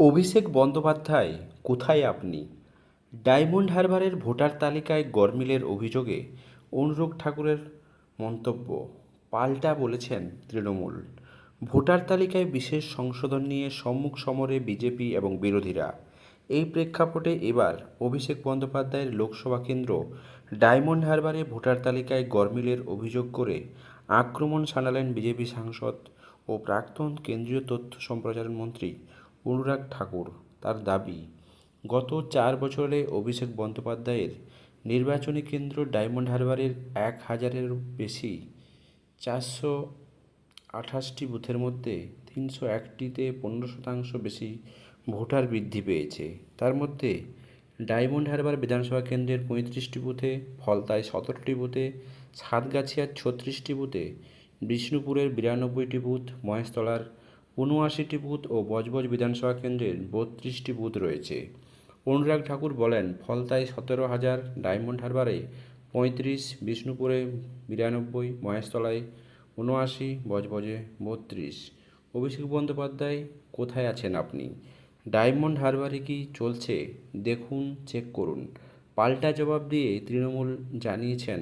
অভিষেক বন্দ্যোপাধ্যায় কোথায় আপনি? ডায়মন্ড হারবারের ভোটার তালিকায় গরমিলের অভিযোগে অনুরাগ ঠাকুরের মন্তব্য, পাল্টা বলেছেন তৃণমূল। ভোটার তালিকায় বিশেষ সংশোধন নিয়ে সম্মুখ সমরে বিজেপি এবং বিরোধীরা। এই প্রেক্ষাপটে এবার অভিষেক বন্দ্যোপাধ্যায়ের লোকসভা কেন্দ্র ডায়মন্ড হারবারে ভোটার তালিকায় গরমিলের অভিযোগ করে আক্রমণ সানালেন বিজেপি সাংসদ ও প্রাক্তন কেন্দ্রীয় তথ্য সম্প্রচার মন্ত্রী অনুরাগ ঠাকুর তার দাবি, গত চার বছরে অভিষেক বন্দ্যোপাধ্যায়ের নির্বাচনী কেন্দ্র ডায়মন্ড হারবারের এক হাজারের বেশি, চারশো আঠাশটি বুথের মধ্যে তিনশো একটিতে পনেরো শতাংশ বেশি ভোটার বৃদ্ধি পেয়েছে। তার মধ্যে ডায়মন্ড হারবার বিধানসভা কেন্দ্রের পঁয়ত্রিশটি বুথে, ফলতায় সতেরোটি বুথে, সাতগাছিয়ার ছত্রিশটি বুথে, বিষ্ণুপুরের বিরানব্বইটি বুথ, মহেশতলার উনআশিটি বুথ ও বজবজ বিধানসভা কেন্দ্রের বত্রিশটি বুথ রয়েছে। অনুরাগ ঠাকুর বলেন ফলতায় সতেরো হাজার, ডায়মন্ড হারবারে পঁয়ত্রিশ, বিষ্ণুপুরে বিরানব্বই, মহেশতলায় উনআশি বজবজে বত্রিশ। অভিষেক বন্দ্যোপাধ্যায়, কোথায় আছেন আপনি? ডায়মন্ড হারবারে কি চলছে? দেখুন, চেক করুন। পাল্টা জবাব দিয়ে তৃণমূল জানিয়েছেন,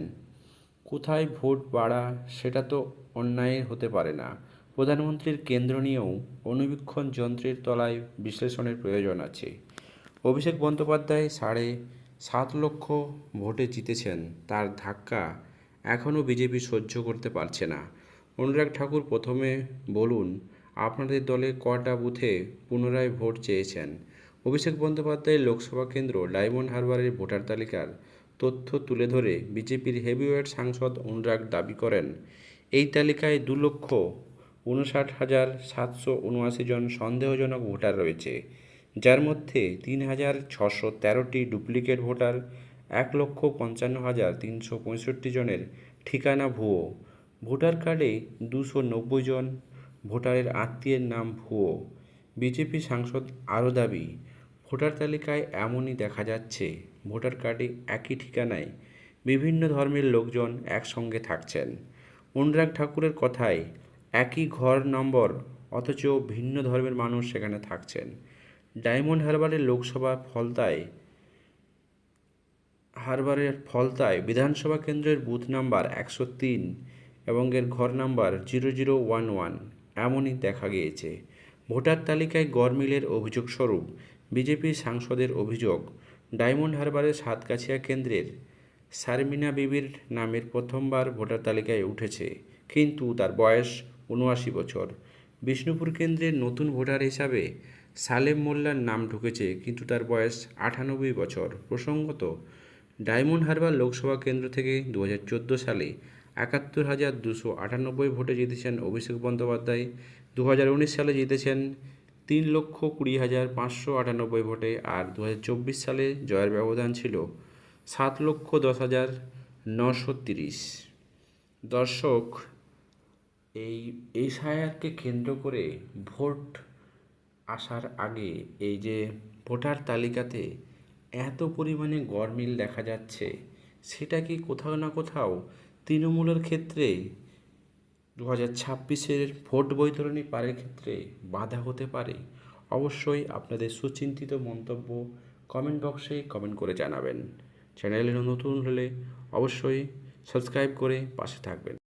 কোথায় ভোট বাড়া সেটা তো অন্যায় হতে পারে না। প্রধানমন্ত্রীর কেন্দ্র নিয়েও অনুবীক্ষণ যন্ত্রের তলায় বিশ্লেষণের প্রয়োজন আছে। অভিষেক বন্দ্যোপাধ্যায় সাড়ে সাত লক্ষ ভোটে জিতেছেন। তার ধাক্কা এখনও বিজেপি সহ্য করতে পারছে না। অনুরাগ ঠাকুর প্রথমে বলুন, আপনাদের দলে কটা বুথে পুনরায় ভোট চেয়েছেন? অভিষেক বন্দ্যোপাধ্যায়ের লোকসভা কেন্দ্র ডায়মন্ড হারবারের ভোটার তালিকার তথ্য তুলে ধরে বিজেপির হেভিওয়েট সাংসদ অনুরাগ দাবি করেন, এই তালিকায় দু লক্ষ উনষাট হাজার সাতশো উনআশি জন সন্দেহজনক ভোটার রয়েছে, যার মধ্যে তিন হাজার ছশো তেরোটি ডুপ্লিকেট ভোটার, এক লক্ষ পঞ্চান্ন হাজার তিনশো পঁয়ষট্টি জনের ঠিকানা ভুয়ো, ভোটার কার্ডে দুশো নব্বই জন, ভোটারের আত্মীয়ের নাম ভুয়ো, বিজেপি সাংসদ আরও দাবি, ভোটার তালিকায় এমনই দেখা যাচ্ছে, ভোটার কার্ডে একই ঠিকানায় বিভিন্ন ধর্মের লোকজন একসঙ্গে থাকছেন। অনুরাগ ঠাকুরের কথায় একই ঘর নম্বর, অথচ ভিন্ন ধর্মের মানুষ সেখানে থাকছেন। ডায়মন্ড হারবারের লোকসভা ফলতায়, হারবারের ফলতায় বিধানসভা কেন্দ্রের বুথ নাম্বার একশো তিন এবং এর ঘর number zero zero one one. এমনই দেখা গিয়েছে। ভোটার তালিকায় গড়মিলের অভিযোগ স্বরূপ বিজেপি সাংসদের অভিযোগ, ডায়মন্ড হারবারের সাতগাছিয়া কেন্দ্রের সারমিনা বিবির নামের প্রথমবার ভোটার তালিকায় উঠেছে, কিন্তু তার বয়স উনআশি বছর। বিষ্ণুপুর কেন্দ্রের নতুন ভোটার হিসাবে সালেম মোল্লার নাম ঢুকেছে, কিন্তু তার বয়স আটানব্বই বছর। প্রসঙ্গত, ডায়মন্ড হারবার লোকসভা কেন্দ্র থেকে দু হাজার চোদ্দ সালে একাত্তর হাজার দুশো আটানব্বই ভোটে জিতেছেন অভিষেক বন্দ্যোপাধ্যায় দু হাজার উনিশ সালে জিতেছেন তিন লক্ষ কুড়ি হাজার পাঁচশো আটানব্বই ভোটে আর দু হাজার চব্বিশ সালে জয়ের ব্যবধান ছিল সাত লক্ষ দশ হাজার নশো তিরিশ। দর্শক এই এই কেন্দ্র করে ভোট আসার আগে এই যে ভোটার তালিকাতে এত পরিমাণে গরমিল দেখা যাচ্ছে, সেটা কি কোথাও না কোথাও তৃণমূলের ক্ষেত্রে, দু হাজার ছাব্বিশের ভোট বৈতরণী পারের ক্ষেত্রে বাধা হতে পারে? অবশ্যই আপনাদের সুচিন্তিত মন্তব্য কমেন্ট বক্সে কমেন্ট করে জানাবেন। চ্যানেলে নতুন হলে অবশ্যই সাবস্ক্রাইব করে পাশে থাকবেন।